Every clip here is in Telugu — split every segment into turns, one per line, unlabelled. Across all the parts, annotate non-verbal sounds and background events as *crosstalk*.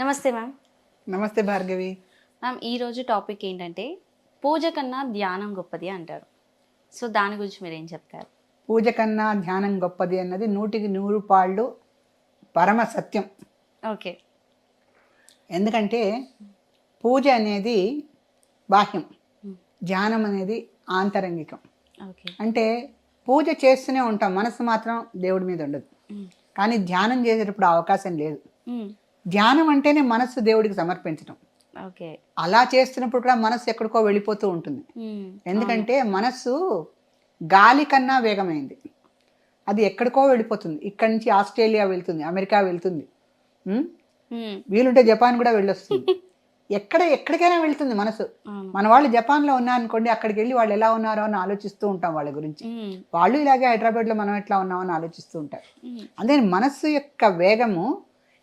నమస్తే మ్యామ్.
నమస్తే భార్గవి.
మ్యామ్ ఈరోజు టాపిక్ ఏంటంటే పూజ కన్నా ధ్యానం గొప్పది అంటారు. సో దాని గురించి మీరు ఏం చెప్తారు?
పూజ కన్నా ధ్యానం గొప్పది అన్నది నూటికి నూరు పాళ్ళు పరమ సత్యం.
ఓకే.
ఎందుకంటే పూజ అనేది బాహ్యం. ధ్యానం అనేది ఆంతరంగికం.
ఓకే.
అంటే పూజ చేస్తూనే ఉంటాం. మనసు మాత్రం దేవుడి మీద ఉండదు. కానీ ధ్యానం చేసేటప్పుడు అవకాశం లేదు. ధ్యానం అంటేనే మనస్సు దేవుడికి సమర్పించడం
ఓకే.
అలా చేస్తున్నప్పుడు కూడా మనస్సు ఎక్కడికో వెళ్ళిపోతూ ఉంటుంది. ఎందుకంటే మనస్సు గాలి కన్నా వేగమైంది. అది ఎక్కడికో వెళ్ళిపోతుంది. ఇక్కడి నుంచి ఆస్ట్రేలియా వెళ్తుంది అమెరికా వెళ్తుంది? వీలుంటే జపాన్ కూడా వెళ్ళొస్తుంది. *laughs* ఎక్కడ ఎక్కడికైనా వెళ్తుంది మనసు మన వాళ్ళు జపాన్లో ఉన్నారనుకోండి అక్కడికి వెళ్ళి వాళ్ళు ఎలా ఉన్నారో అని ఆలోచిస్తూ ఉంటాం వాళ్ళ గురించి. వాళ్ళు ఇలాగే హైదరాబాద్లో మనం ఎట్లా ఉన్నామని ఆలోచిస్తూ ఉంటారు. అదే మనస్సు యొక్క వేగము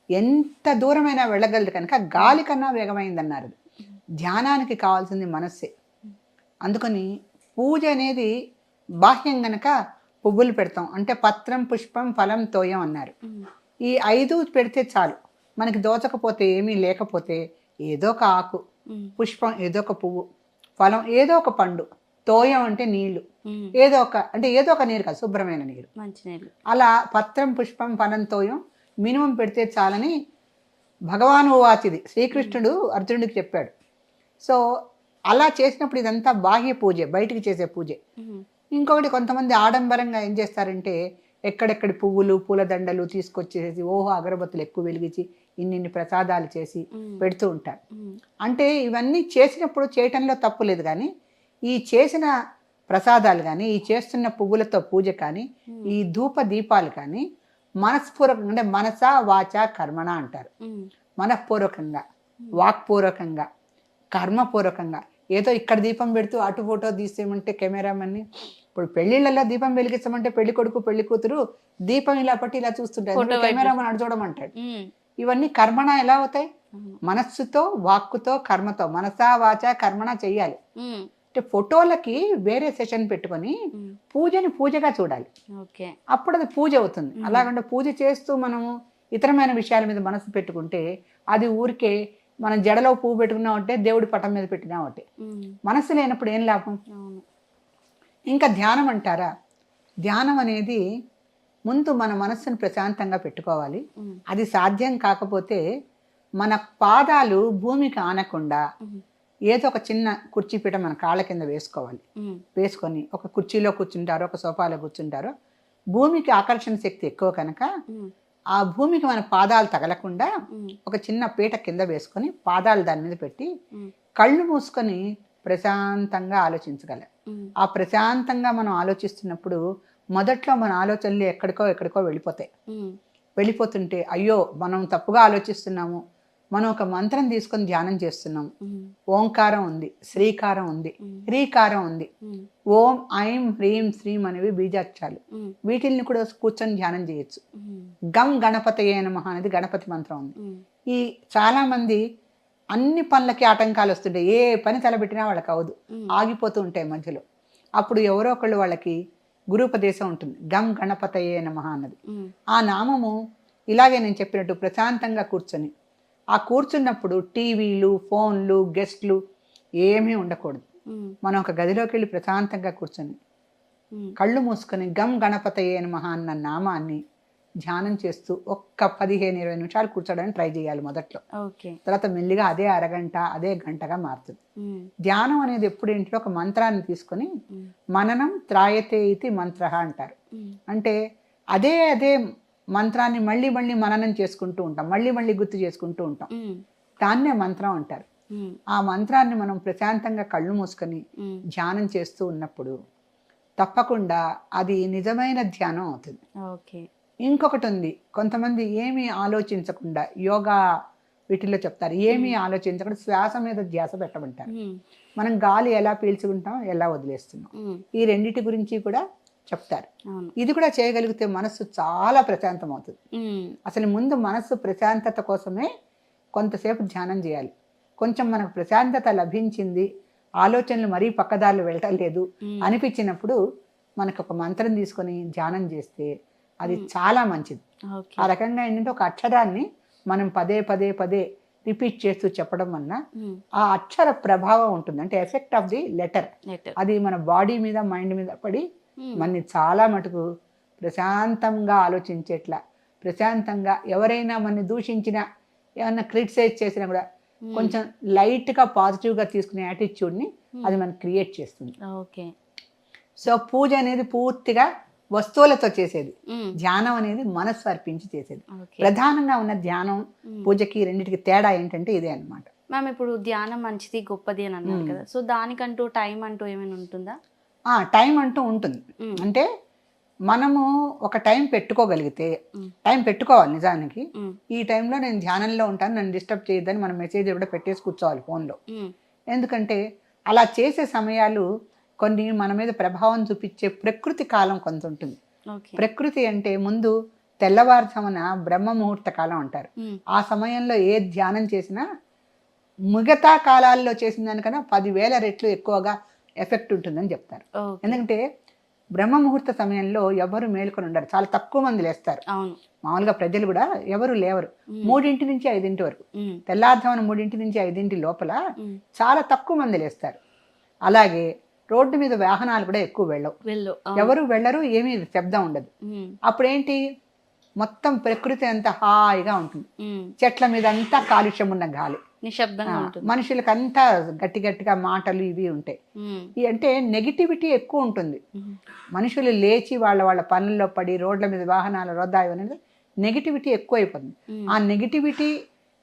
ఎంత దూరమైనా వెళ్ళగలదు కనుక గాలి కన్నా వేగమైందన్నారు ధ్యానానికి కావాల్సింది మనస్సే. అందుకని పూజ అనేది బాహ్యం గనక పువ్వులు పెడతాం. అంటే పత్రం పుష్పం ఫలం తోయం అన్నారు. ఈ ఐదు పెడితే చాలు. మనకి దోచకపోతే ఏమీ లేకపోతే ఏదో ఒక ఆకు పుష్పం ఏదో ఒక పువ్వు ఫలం ఏదో ఒక పండు తోయం అంటే నీళ్ళు. ఏదో ఒక అంటే ఏదో ఒక నీరు కాదు శుభ్రమైన నీరు.
మంచి నీళ్ళు
అలా పత్రం పుష్పం ఫలం తోయం మినిమం పెడితే చాలని భగవాను వాచిది. శ్రీకృష్ణుడు అర్జునుడికి చెప్పాడు. సో అలా చేసినప్పుడు ఇదంతా బాహ్య పూజే బయటికి చేసే పూజే. ఇంకొకటి కొంతమంది ఆడంబరంగా ఏం చేస్తారంటే ఎక్కడెక్కడి పువ్వులు పూలదండలు తీసుకొచ్చేసి ఓహో అగరబత్తులు ఎక్కువ వెలిగించి ఇన్నిన్ని ప్రసాదాలు చేసి పెడుతూ ఉంటారు. అంటే ఇవన్నీ చేసినప్పుడు చేయటంలో తప్పు లేదు కానీ ఈ చేసిన ప్రసాదాలు కానీ ఈ చేస్తున్న పువ్వులతో పూజ కానీ ఈ ధూప దీపాలు కానీ మనస్పూర్వకంగా అంటే మనస వాచ కర్మణ అంటారు. మనఃపూర్వకంగా వాక్పూర్వకంగా కర్మపూర్వకంగా. ఏదో ఇక్కడ దీపం పెడుతూ అటు ఫోటో తీసేయమంటే కెమెరామన్ని. ఇప్పుడు పెళ్ళిళ్ళల్లో దీపం వెలిగించమంటే పెళ్ళి కొడుకు పెళ్ళి కూతురు దీపం ఇలా పట్టి ఇలా చూస్తుంటారు. కెమెరామన్ అటు చూడమంటాడు. ఇవన్నీ కర్మణ ఎలా అవుతాయి? మనస్సుతో వాక్కుతో కర్మతో. మనసా వాచ కర్మణ చెయ్యాలి. అంటే ఫోటోలకి వేరే సెషన్ పెట్టుకొని పూజని పూజగా చూడాలి.
ఓకే.
అప్పుడు అది పూజ అవుతుంది. అలాగంటే పూజ చేస్తూ మనము ఇతరమైన విషయాల మీద మనసు పెట్టుకుంటే అది ఊరికే మనం జడలో పువ్వు పెట్టుకున్నా ఉంటే దేవుడి పటం మీద పెట్టినా ఒకటి. మనసు లేనప్పుడు ఏం లాభం? ఇంకా ధ్యానం అంటారా? ధ్యానం అనేది ముందు మన మనస్సును ప్రశాంతంగా పెట్టుకోవాలి. అది సాధ్యం కాకపోతే మన పాదాలు భూమికి ఆనకుండా ఏదో ఒక చిన్న కుర్చీ పీట మన కాళ్ళ కింద వేసుకోవాలి. వేసుకొని ఒక కుర్చీలో కూర్చుంటారో ఒక సోఫాలో కూర్చుంటారో. భూమికి ఆకర్షణ శక్తి ఎక్కువ కనుక ఆ భూమికి మన పాదాలు తగలకుండా ఒక చిన్న పీట కింద వేసుకొని పాదాలు దాని మీద పెట్టి కళ్ళు మూసుకొని ప్రశాంతంగా ఆలోచించగలం. ఆ ప్రశాంతంగా మనం ఆలోచిస్తున్నప్పుడు మొదట్లో మన ఆలోచనలు ఎక్కడికో ఎక్కడికో వెళ్ళిపోతాయి. వెళ్ళిపోతుంటే అయ్యో మనం తప్పుగా ఆలోచిస్తున్నాము మనం ఒక మంత్రం తీసుకొని ధ్యానం చేస్తున్నాం. ఓంకారం ఉంది శ్రీకారం ఉంది హ్రీకారం ఉంది. ఓం ఐం హ్రీం శ్రీం అనేవి బీజాక్షరాలు. వీటిల్ని కూడా కూర్చొని ధ్యానం చేయొచ్చు. గం గణపతయే నమః అనేది గణపతి మంత్రం ఉంది. ఈ చాలా మంది అన్ని పనులకి ఆటంకాలు వస్తుంటాయి. ఏ పని తలబెట్టినా వాళ్ళకి అవదు ఆగిపోతూ ఉంటాయి మధ్యలో. అప్పుడు ఎవరో ఒకళ్ళు వాళ్ళకి గురుపదేశం ఉంటుంది. గం గణపతయే నమః అన్నది. ఆ నామము ఇలాగే నేను చెప్పినట్టు ప్రశాంతంగా కూర్చొని ఆ కూర్చున్నప్పుడు టీవీలు ఫోన్లు గెస్ట్లు ఏమీ ఉండకూడదు. మనం ఒక గదిలోకి వెళ్ళి ప్రశాంతంగా కూర్చొని కళ్ళు మూసుకొని గం గణపతయే నమః అన్న నామాన్ని ధ్యానం చేస్తూ ఒక్క పదిహేను ఇరవై నిమిషాలు కూర్చోడానికి ట్రై చేయాలి మొదట్లో. తర్వాత మెల్లిగా అదే అరగంట అదే గంటగా మారుతుంది. ధ్యానం అనేది ఎప్పుడు ఏంటంటే ఒక మంత్రాన్ని తీసుకొని మననం త్రాయతే ఇది మంత్ర అంటారు. అంటే అదే అదే మంత్రాన్ని మళ్ళీ మళ్ళీ మననం చేసుకుంటూ ఉంటాం. మళ్ళీ మళ్ళీ గుర్తు చేసుకుంటూ ఉంటాం. దాన్నే మంత్రం అంటారు. ఆ మంత్రాన్ని మనం ప్రశాంతంగా కళ్ళు మూసుకొని ధ్యానం చేస్తూ ఉన్నప్పుడు తప్పకుండా అది నిజమైన ధ్యానం అవుతుంది.
ఓకే.
ఇంకొకటి ఉంది. కొంతమంది ఏమీ ఆలోచించకుండా యోగా వీటిల్లో చెప్తారు. ఏమీ ఆలోచించకుండా శ్వాస మీద ధ్యాస పెట్టమంటారు. మనం గాలి ఎలా పీల్చుకుంటాం ఎలా వదిలేస్తున్నాం. ఈ రెండిటి గురించి కూడా చెప్తారు. ఇది కూడా చేయగలిగితే మనస్సు చాలా ప్రశాంతం అవుతుంది అసలు ముందు మనస్సు ప్రశాంతత కోసమే కొంతసేపు ధ్యానం చేయాలి. కొంచెం మనకు ప్రశాంతత లభించింది ఆలోచనలు మరీ పక్కదారులు వెళ్ళటం లేదు అనిపించినప్పుడు మనకు ఒక మంత్రం తీసుకొని ధ్యానం చేస్తే అది చాలా మంచిది. ఆ రకంగా ఏంటంటే ఒక అక్షరాన్ని మనం పదే పదే పదే రిపీట్ చేస్తూ చెప్పడం వలన ఆ అక్షర ప్రభావం ఉంటుంది. అంటే ఎఫెక్ట్ ఆఫ్ ది లెటర్. అది మన బాడీ మీద మైండ్ మీద పడి మనని చాలా మటుకు ప్రశాంతంగా ఆలోచించేట్లా ప్రశాంతంగా ఎవరైనా మనని దూషించినా ఏమన్నా క్రిటిసైజ్ చేసినా కూడా కొంచెం లైట్గా పాజిటివ్గా తీసుకునే యాటిట్యూడ్ని అది మనకు క్రియేట్ చేస్తుంది.
ఓకే.
సో పూజ అనేది పూర్తిగా వస్తువులతో చేసేది. ధ్యానం అనేది మనస్సు అర్పించి చేసేది. ప్రధానంగా ఉన్న ధ్యానం. పూజకి రెండింటికి తేడా ఏంటంటే ఇదే అన్నమాట.
మ్యామ్ ఇప్పుడు ధ్యానం మంచిది గొప్పది అని అన్నారు. కదా. సో దానికంటూ టైం అంటూ ఏమైనా ఉంటుందా?
టైం అంటూ ఉంటుంది. అంటే మనము ఒక టైం పెట్టుకోగలిగితే. టైం పెట్టుకోవాలి నిజానికి. ఈ టైంలో నేను ధ్యానంలో ఉంటాను నన్ను డిస్టర్బ్ చేయొద్దని మనం మెసేజ్ కూడా పెట్టేసి కూర్చోవాలి ఫోన్లో. ఎందుకంటే అలా చేసే సమయాలు కొన్ని మన మీద ప్రభావం చూపించే ప్రకృతి కాలం కొంత ఉంటుంది ప్రకృతి అంటే ముందు తెల్లవారుజామున బ్రహ్మ ముహూర్త కాలం అంటారు. ఆ సమయంలో ఏ ధ్యానం చేసినా మిగతా కాలాల్లో చేసిన దానికన్నా పదివేల రెట్లు ఎక్కువగా ఎఫెక్ట్ ఉంటుందని చెప్తారు. ఎందుకంటే బ్రహ్మ ముహూర్త సమయంలో ఎవరు మేలుకొని ఉండరు. చాలా తక్కువ మంది లేస్తారు. మామూలుగా ప్రజలు కూడా ఎవరు లేవరు. మూడింటి నుంచి ఐదింటి వరకు.
మ్మ్.
తెల్లారుజామున మూడింటి నుంచి ఐదింటి లోపల. చాలా తక్కువ మంది లేస్తారు. అలాగే రోడ్డు మీద వాహనాలు కూడా ఎక్కువ వెళ్ళవు.
వెళ్ళు
ఎవరు వెళ్ళరు ఏమీ శబ్దం ఉండదు. అప్పుడేంటి? మొత్తం ప్రకృతి అంతా హాయిగా ఉంటుంది. చెట్ల మీద అంతా కాలుష్యం ఉన్న గాలి.
నిశ్శబ్దంగా ఉంటుంది
మనుషులకు అంతా గట్టి గట్టిగా మాటలు ఇవి ఉంటాయి అంటే నెగిటివిటీ ఎక్కువ ఉంటుంది. మనుషులు లేచి వాళ్ళ వాళ్ళ పనుల్లో పడి రోడ్ల మీద వాహనాలు రొద్దా అనేది నెగిటివిటీ ఎక్కువ అయిపోతుంది
మ్మ్.
ఆ నెగిటివిటీ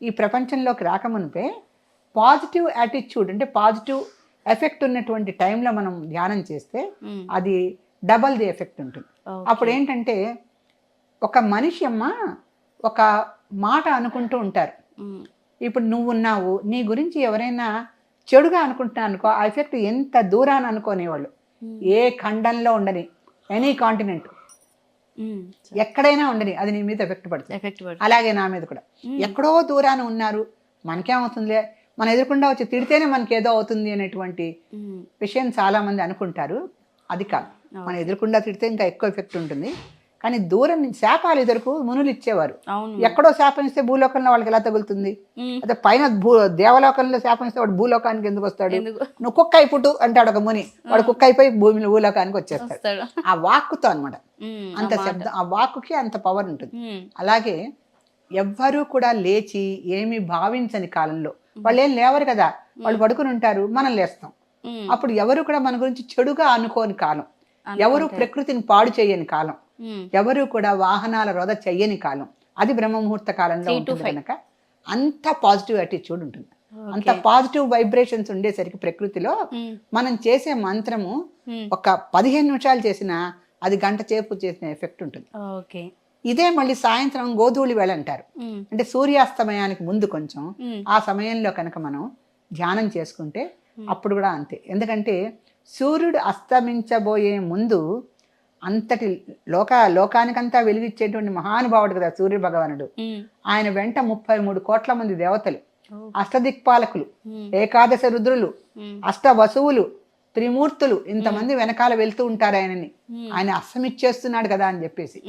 ఈ ప్రపంచంలోకి రాకమునిపే పాజిటివ్ యాటిట్యూడ్ అంటే పాజిటివ్ ఎఫెక్ట్ ఉన్నటువంటి టైంలో మనం ధ్యానం చేస్తే. అది డబల్ ది ఎఫెక్ట్ ఉంటుంది. అప్పుడు ఏంటంటే ఒక మనిషి అమ్మ ఒక మాట అనుకుంటూ ఉంటారు. ఇప్పుడు నువ్వు ఉన్నావు నీ గురించి ఎవరైనా చెడుగా అనుకుంటున్నా అనుకో ఆ ఎఫెక్ట్ ఎంత దూరాన అనుకోనేవాళ్ళు. ఏ ఖండంలో ఉండని ఎనీ కాంటినెంట్. ఎక్కడైనా ఉండని అది నీ మీద ఎఫెక్ట్ పడుతుంది.
ఎఫెక్ట్
అలాగే నా మీద కూడా. ఎక్కడో దూరాన ఉన్నారు మనకేమవుతుందిలే మన ఎదురుకుండా వచ్చి తిడితేనే మనకి ఏదో అవుతుంది అనేటువంటి. విషయం చాలా మంది అనుకుంటారు. అది కాదు. మన ఎదురుకుండా తిడితే ఇంకా ఎక్కువ ఎఫెక్ట్ ఉంటుంది. కానీ దూరం నుంచి శాపాలు ఎదురుకు మునులు ఇచ్చేవారు. ఎక్కడో శాపం ఇస్తే భూలోకంలో వాళ్ళకి ఎలా తగులుతుంది. అదే పైన భూ దేవలోకంలో శాపం ఇస్తే వాడు భూలోకానికి ఎందుకు వస్తాడు? నువ్వు కుక్క అయిపుట్టు అంటాడు ఒక ముని. వాడు కుక్క అయిపోయి భూమిలో భూలోకానికి వచ్చేస్తాడు. ఆ వాక్కుతో అన్నమాట.
మ్మ్.
అంత. శబ్దం. ఆ వాక్కుకి అంత పవర్ ఉంటుంది. అలాగే ఎవ్వరూ కూడా లేచి ఏమి భావించని కాలంలో వాళ్ళు ఏం లేవరు కదా? వాళ్ళు పడుకుని ఉంటారు మనం లేస్తాం. అప్పుడు ఎవరు కూడా మన గురించి చెడుగా అనుకోని కాలం. ఎవరు ప్రకృతిని పాడు చేయని కాలం. ఎవరు కూడా వాహనాల రొద చెయ్యని కాలం అది బ్రహ్మముహూర్త కాలంలో ఉంటుంది. కనుక అంత పాజిటివ్ యాటిట్యూడ్ ఉంటుంది అంత. పాజిటివ్ వైబ్రేషన్స్ ఉండేసరికి ప్రకృతిలో
మ్మ్.
మనం చేసే మంత్రము
మ్మ్.
ఒక పదిహేను నిమిషాలు చేసినా అది గంట చేపు చేసిన ఎఫెక్ట్ ఉంటుంది
ఓకే
ఇదే మళ్ళీ సాయంత్రం గోధూళి వేళ అంటారు. అంటే సూర్యాస్తమయానికి ముందు కొంచెం. ఆ సమయంలో కనుక మనం ధ్యానం చేసుకుంటే అప్పుడు కూడా అంతే ఎందుకంటే సూర్యుడు అస్తమించబోయే ముందు అంతటి లోక లోకానికంతా వెలిగిచ్చేటువంటి మహానుభావుడు కదా సూర్య భగవానుడు. ఆయన వెంట ముప్పై మూడు కోట్ల మంది దేవతలు. అష్టదిక్పాలకులు. ఏకాదశ రుద్రులు. అష్ట వసువులు త్రిమూర్తులు ఇంతమంది వెనకాల వెళ్తూ ఉంటారు ఆయనని. ఆయన అస్తమిచ్చేస్తున్నాడు కదా అని చెప్పేసి.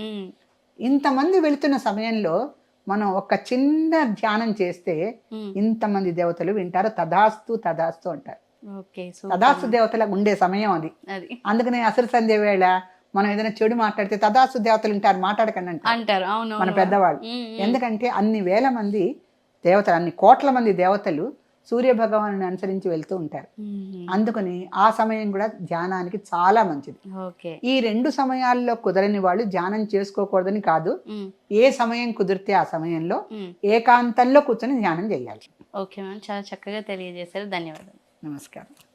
ఇంతమంది వెళుతున్న సమయంలో మనం ఒక చిన్న ధ్యానం చేస్తే. ఇంతమంది దేవతలు వింటారు తదాస్తు తదాస్తు అంటారు తదాస్తు దేవతలకు ఉండే సమయం అది
అది
అందుకనే అసలు సంధ్య వేళ మనం ఏదైనా చెడు మాట్లాడితే తదాస్తు దేవతలు వింటారు మాట్లాడకండి అంటారు.
అంటారు. అవును
మన పెద్దవాళ్ళు. ఎందుకంటే అన్ని వేల మంది దేవతలు అన్ని కోట్ల మంది దేవతలు సూర్య భగవాను అనుసరించి వెళ్తూ ఉంటారు. అందుకని ఆ సమయం కూడా ధ్యానానికి చాలా మంచిది. ఈ రెండు సమయాల్లో కుదరని వాళ్ళు ధ్యానం చేసుకోకూడదని కాదు. ఏ సమయం కుదిరితే ఆ సమయంలో. ఏకాంతంలో కూర్చొని ధ్యానం చేయాలి.
ఓకే మ్యామ్ చాలా చక్కగా తెలియజేశారు. ధన్యవాదాలు.
నమస్కారం.